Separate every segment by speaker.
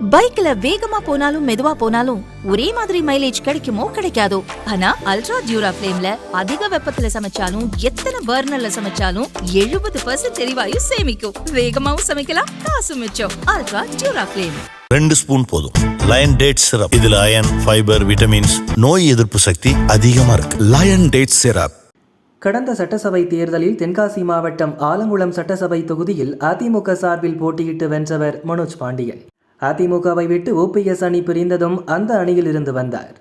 Speaker 1: பைக்ல வேகமா போனாலும் மெதுவா போனாலும் ஒரே மாதிரி மைலேஜ் கிடைக்குமோ கிடைக்காதோ? ஆனா அல்ட்ரா டியூரா ஃபிளேம்ல அதிக வெப்பத்துல சமைச்சாலும் எத்தனை பர்னர்ல சமைச்சாலும் எழுபது பர்சன்ட் எரிவாயு சேமிக்கும். வேகமாவும் சமைக்கலாம் காசு மிச்சம். அல்ட்ரா டியூரா ஃபிளேம்
Speaker 2: ரெண்டு ஸ்பூன் போதும். லயன் டேட் சிரப் இதுல அயன் ஃபைபர் விட்டமின்ஸ் நோய் எதிர்ப்பு சக்தி அதிகமா இருக்கு.
Speaker 3: லயன் டேட் சிரப்
Speaker 4: கடந்த சட்டசபை தேர்தலில் தென்காசி மாவட்டம் ஆலங்குளம் சட்டசபை தொகுதியில் அதிமுக சார்பில் போட்டியிட்டு வென்றவர் மனோஜ் பாண்டியன். அதிமுகவை விட்டு ஓபிஎஸ் அணி பிரிந்ததும் அந்த அணியில் இருந்து வந்தார்.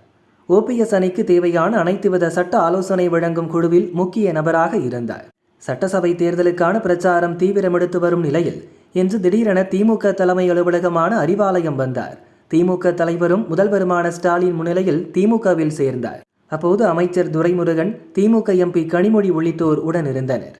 Speaker 4: ஓபிஎஸ் அணிக்கு தேவையான அனைத்து வித சட்ட ஆலோசனை வழங்கும் குழுவில் முக்கிய நபராக இருந்தார். சட்டசபை தேர்தலுக்கான பிரச்சாரம் தீவிரமெடுத்து வரும் நிலையில் இன்று திடீரென திமுக தலைமை அலுவலகமான அறிவாலயம் வந்தார். திமுக தலைவரும் முதல்வருமான ஸ்டாலின் முன்னிலையில் திமுகவில் சேர்ந்தார். அப்போது அமைச்சர் துரைமுருகன் திமுக எம்பி கனிமொழி உள்ளிட்டோர் உடனிருந்தனர்.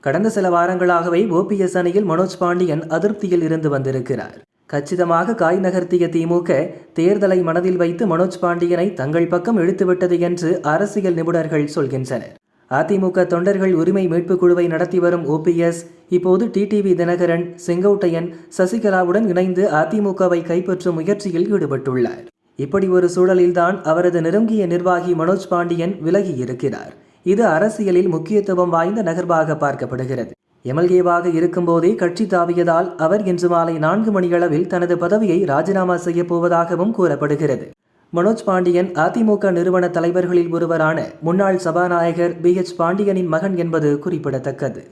Speaker 4: கடந்த சில வாரங்களாகவே ஓபிஎஸ் அணியில் மனோஜ் பாண்டியன் அதிருப்தியில் இருந்து வந்திருக்கிறார். கச்சிதமாக காய் நகர்த்திய திமுக தேர்தலை மனதில் வைத்து மனோஜ் பாண்டியனை தங்கள் பக்கம் இழுத்துவிட்டது என்று அரசியல் நிபுணர்கள் சொல்கின்றனர். அதிமுக தொண்டர்கள் உரிமை மீட்புக் குழுவை நடத்தி வரும் ஓபிஎஸ் இப்போது டிடிவி தினகரன் செங்கோட்டையன் சசிகலாவுடன் இணைந்து அதிமுகவை கைப்பற்றும் முயற்சியில் ஈடுபட்டுள்ளார். இப்படி ஒரு சூழலில்தான் அவரது நெருங்கிய நிர்வாகி மனோஜ் பாண்டியன் விலகி இருக்கிறார் இது அரசியலில் முக்கியத்துவம் வாய்ந்த நகர்வாக பார்க்கப்படுகிறது. எம்எல்ஏவாக இருக்கும்போதே கட்சி தாவியதால் அவர் இன்று மாலை நான்கு மணியளவில் தனது பதவியை ராஜினாமா செய்யப் போவதாகவும் கூறப்படுகிறது. மனோஜ் பாண்டியன் அதிமுக நிறுவன தலைவர்களில் ஒருவரான முன்னாள் சபாநாயகர் பி எச் பாண்டியனின் மகன் என்பது குறிப்பிடத்தக்கது.